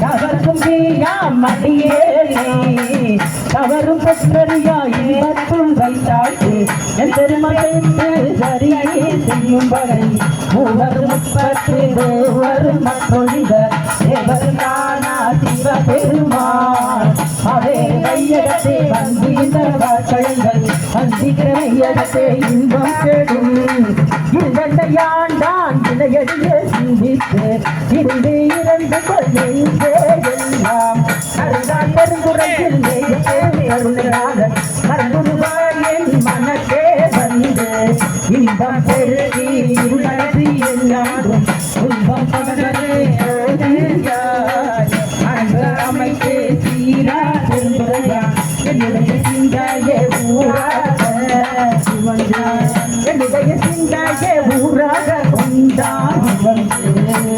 தவறும் மடியேறி தவறும் பற்றறியாய் இன்பத்துள் வைத்தாச்சு என் பெருமகைக்கு சரியே செய்யும் வரை மூவர் முப்பத்து தேவர் மற்றொழித தேவர் காணா சிவ பெருமான் அவே கையகத்தை வந்து இந்த வாக்களுங்கள் வந்திக்கிற கையகத்தை இன்பம் கெடும் கண்டையாண்டான் இணையடிய சிந்தித்து இருந்து இறந்து கொள்கின்றெல்லாம் Thank you.